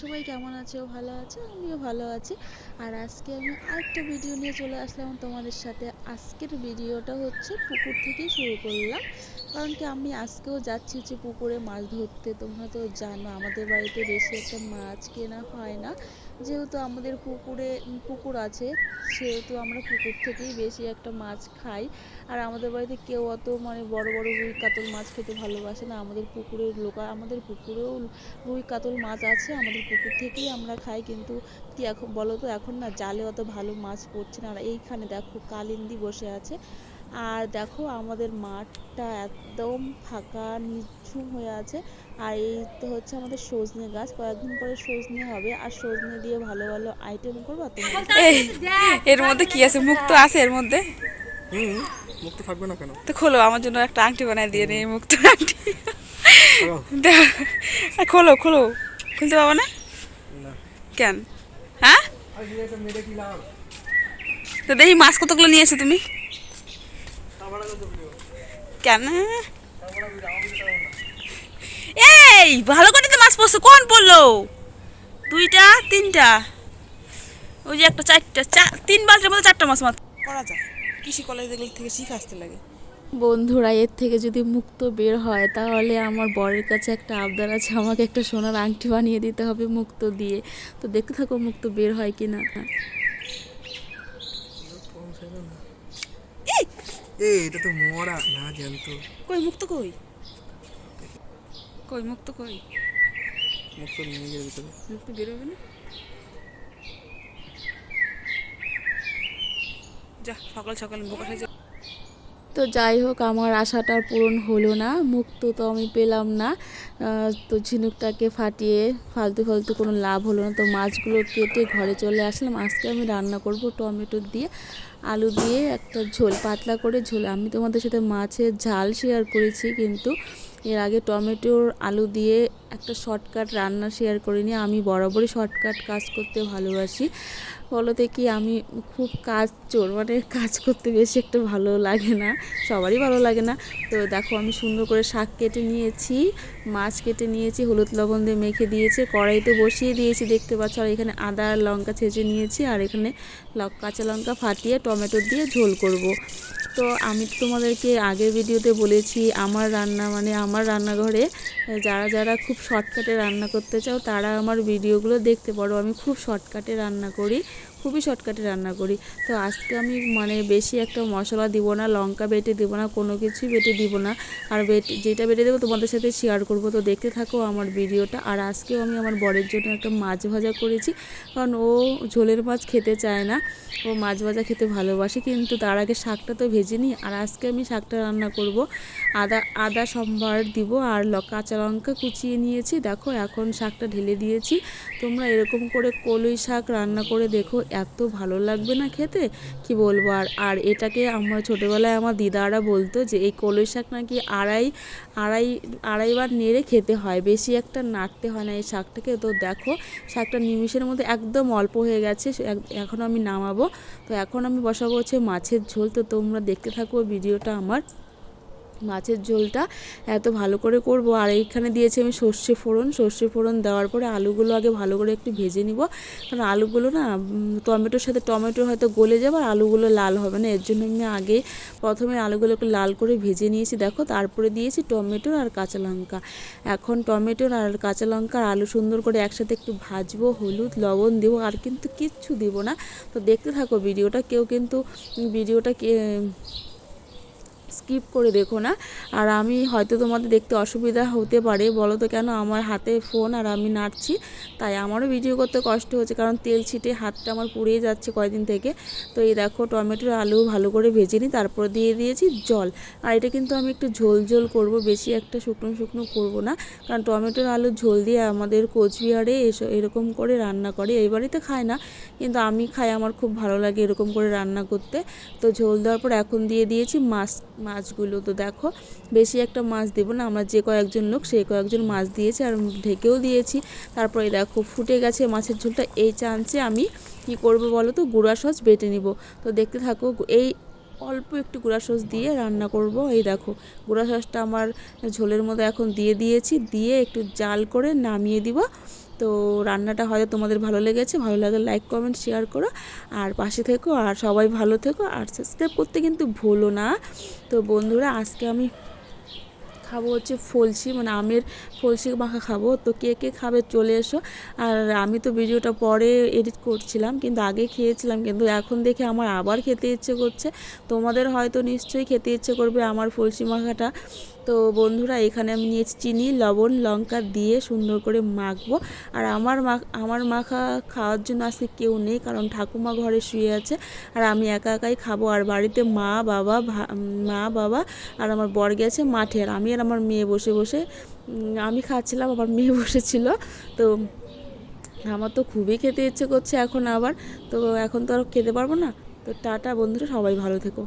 সবাই কেমন আছো? ভালো আছো? আমিও ভালো আছি। আর আজকে আমি আরেকটা ভিডিও নিয়ে চলে আসলাম তোমাদের সাথে আজকের ভিডিওটা হচ্ছে পুকুর থেকেই শুরু করলাম। কারণ কি আমি আজকেও যাচ্ছি হচ্ছে পুকুরে মাছ ধরতে। তোমরা তো জানো, আমাদের বাড়িতে বেশি একটা মাছ কেনা হয় না। যেহেতু আমাদের পুকুরে পুকুর আছে, সেহেতু আমরা পুকুর থেকেই বেশি একটা মাছ খাই। আর আমাদের বাড়িতে কেউ অত মানে বড় বড় রুই, কাতল মাছ খেতে ভালোবাসে না। আমাদের পুকুরের লোকা, আমাদের পুকুরেও রুই, কাতল মাছ আছে, আমাদের পুকুর থেকেই আমরা খাই কিন্তু কি এখন বলো তো এখন না জালে অত ভালো মাছ পড়ছে না। আর এইখানে দেখো কালিন্দি বসে আছে। আর দেখো আমাদের মাঠটা একদম ফাঁকা নিঝুম হয়ে আছে। আর এই তো হচ্ছে আমাদের সজনে গাছ। কয়েকদিন পরে সজনে হবে। আর সজনে দিয়ে ভালো ভালো আইটেম করব এর মধ্যে কি আছে? মুখ তো আছে এর মধ্যে। হুম থাকবে না কেন? তো খোলো আমার জন্য একটা আংটি বানাই দিয়ে নেই মুক্ত আংটি। খোলো খোলো। খুলতে পাবো না? কেন? হ্যাঁ? তো দেখি মাছ কতগুলো নিয়ে এসো তুমি। কেন? এই ভালো করে তো মাছ পড়ছে কোন পড়ল? দুইটা তিনটা? ওই যে একটা চারটা তিন বালতির মধ্যে চারটা মাছ মাছ করা যায়। কৃষি কলেজ থেকে শিখে আসতে লাগে। বন্ধুরা এর থেকে যদি মুক্ত বের হয় তাহলে আমার বরের কাছে একটা আবদার আছে। আমাকে একটা সোনার আংটি বানিয়ে দিতে হবে মুক্ত দিয়ে। তো দেখতে থাকো মুক্ত বের হয় কি না এই এটা তো মরা না জ্যান্ত কই মুক্ত কই? কই মুক্ত কই? মুখ তো নিয়ে গিয়ে ভিতরে মুক্ত বেরোবে না? যা সকাল সকাল বোকা তো যাই হোক, আমার আশাটা পূরণ হলো না। মুক্ত তো আমি পেলাম না। তো ঝিনুকটাকে ফাটিয়ে ফালতু ফালতু কোনো লাভ হলো না। তো মাছগুলো কেটে ঘরে চলে আসলাম। আজকে আমি রান্না করব টমেটো দিয়ে, আলু দিয়ে, একটা ঝোল, পাতলা করে ঝোল। আমি তোমাদের সাথে মাছের ঝাল শেয়ার করেছি কিন্তু এর আগে টমেটোর আলু দিয়ে একটা শর্টকাট রান্না শেয়ার করিনি। আমি বরাবরই শর্টকাট কাজ করতে ভালোবাসি। বলতে কি আমি খুব কাজ চোর মানে কাজ করতে বেশি একটা ভালো লাগে না, সবারই ভালো লাগে না। তো দেখো আমি সুন্দর করে শাক কেটে নিয়েছি, মাছ কেটে নিয়েছি, হলুদ লবণ দিয়ে মেখে দিয়েছি, কড়াইতে বসিয়ে দিয়েছি, দেখতে পাচ্ছ। আর এখানে আদা আর লঙ্কা ছেঁচে নিয়েছি, আর এখানে কাঁচা লঙ্কা ফাটিয়ে টমেটো দিয়ে ঝোল করব। তো আমি তোমাদেরকে আগের ভিডিওতে বলেছি, আমার রান্না মানে আমার রান্নাঘরে যারা যারা খুব শর্টকাটে রান্না করতে চাও তারা আমার ভিডিওগুলো দেখতে পারো। আমি খুব শর্টকাটে রান্না করি। খুবই শর্টকাটে রান্না করি। তো আজকে আমি মানে বেশি একটা মশলা দিব না, লঙ্কা বেটে দিব না, কোনো কিছুই বেটে দিব না। আর বেটে, যেটা বেটে দেবো তোমাদের সাথে শেয়ার করব। তো দেখতে থাকো আমার ভিডিওটা। আর আজকেও আমি আমার বরের জন্য একটা মাছ ভাজা করেছি। কারণ ও ঝোলের মাছ খেতে চায় না। ও মাছ ভাজা খেতে ভালোবাসে, কিন্তু তার আগে শাকটা তো ভেজে নিই। আর আজকে আমি শাকটা রান্না করব। আদা আদা সম্ভার দিব আর কাঁচা লঙ্কা কুচিয়ে নিয়েছি। দেখো এখন শাকটা ঢেলে দিয়েছি। তোমরা এরকম করে কলই শাক রান্না করে দেখো। এত ভালো লাগবে না খেতে? কি বলব? আর আর এটাকে আমার ছোটোবেলায় আমার দিদারা বলতো যে, এই কলই শাক নাকি আড়াই আড়াই, আড়াইবার নেড়ে খেতে হয়, বেশি একটা নাড়তে হয় না এই শাকটাকে। তো দেখো, শাকটা নিমিষের মধ্যে একদম অল্প হয়ে গেছে এখন আমি নামাবো। তো এখন আমি বসাবো হচ্ছে মাছের ঝোল। তো তোমরা দেখতে থাকো ভিডিওটা আমার। মাছের ঝোলটা এত ভালো করে করব। আর এইখানে দিয়েছি আমি সর্ষে ফোড়ন। সর্ষে ফোড়ন দেওয়ার পরে আলুগুলো আগে ভালো করে একটু ভেজে নিব। কারণ আলুগুলো না টমেটোর সাথে টমেটো হয়তো গলে যাবে আর আলুগুলো লাল হবে না। এর জন্য আমি আগে প্রথমে আলুগুলো একটু লাল করে ভেজে নিয়েছি। দেখো, তারপরে দিয়েছি টমেটো আর কাঁচা লঙ্কা। এখন টমেটোর আর কাঁচা লঙ্কা আর আলু সুন্দর করে একসাথে একটু ভাজবো, হলুদ, লবণ দেবো আর কিন্তু কিচ্ছু দিব না। তো দেখতে থাকো, ভিডিওটা কেউ কিন্তু, ভিডিওটা কে স্কিপ করে দেখো না। আর আমি হয়তো তোমাদের দেখতে অসুবিধা হতে পারে। বলো তো কেন আমার হাতে ফোন আর আমি নাড়ছি? তাই আমারও ভিডিও করতে কষ্ট হচ্ছে, কারণ তেল ছিটে হাতটা আমার পুড়িয়ে যাচ্ছে কয়দিন থেকে। তো এই দেখো টমেটোর আলু ভালো করে ভেজে নিই, তারপর দিয়ে দিয়েছি জল। আর এটা কিন্তু আমি একটু ঝোল ঝোল করব, বেশি একটা শুকনো শুকনো করব না। কারণ টমেটোর আলু ঝোল দিয়ে আমাদের কোচবিহারে এসব এরকম করে রান্না করে। এই বাড়িতে খায় না, কিন্তু আমি খাই, আমার খুব ভালো লাগে এরকম করে রান্না করতে। তো ঝোল দেওয়ার পর এখন দিয়ে দিয়েছি মাছ মাছগুলো তো দেখো, বেশি একটা মাছ দেবো না, আমরা যে কয়েকজন লোক সেই কয়েকজন মাছ দিয়েছে আর ঢেকেও দিয়েছি। তারপরে দেখো ফুটে গেছে মাছের ঝোলটা, এই চান্সে আমি কি করব বলো তো, গুঁড়া সস বেটে নিব। তো দেখতে থাকো, এই অল্প একটু গুঁড়া সস দিয়ে রান্না করব। এই দেখো, গুঁড়া সসটা আমার ঝোলের মধ্যে এখন দিয়ে দিয়েছি। দিয়ে একটু জাল করে নামিয়ে দিব। তো রান্নাটা হয়তো তোমাদের ভালো লেগেছে, ভালো লাগলে লাইক কমেন্ট শেয়ার করো। আর পাশে থেকো, আর সবাই ভালো থেকো। আর সাবস্ক্রাইব করতে কিন্তু ভুলো না। তো বন্ধুরা, আজকে আমি খাব হচ্ছে ফলসি মানে আমের ফলসি মাখা খাব। তো কে কে খাবে চলে এসো। আর আমি তো ভিডিওটা পরে এডিট করছিলাম, কিন্তু আগে খেয়েছিলাম, কিন্তু এখন দেখে আমার আবার খেতে ইচ্ছে করছে। তোমাদের হয়তো নিশ্চয়ই খেতে ইচ্ছে করবে আমার ফলসি মাখাটা। তো বন্ধুরা, এখানে আমি নিয়েছি চিনি, লবণ, লঙ্কা দিয়ে সুন্দর করে মাখবো। আর আমার মাখ আমার মাখা খাওয়ার জন্য আজকে কেউ নেই, কারণ ঠাকুমা ঘরে শুয়ে আছে। আর আমি একা একাই খাব। আর বাড়িতে মা, বাবা মা, বাবা আর আমার বর গেছে মাঠে। আর আমি আর আমার মেয়ে বসে বসে আমি খাচ্ছিলাম, আমার মেয়ে বসেছিল। তো আমার তো খুবই খেতে ইচ্ছে করছে এখন আবার। তো এখন তো আর খেতে পারব না। তো টাটা বন্ধুরা, সবাই ভালো থেকো।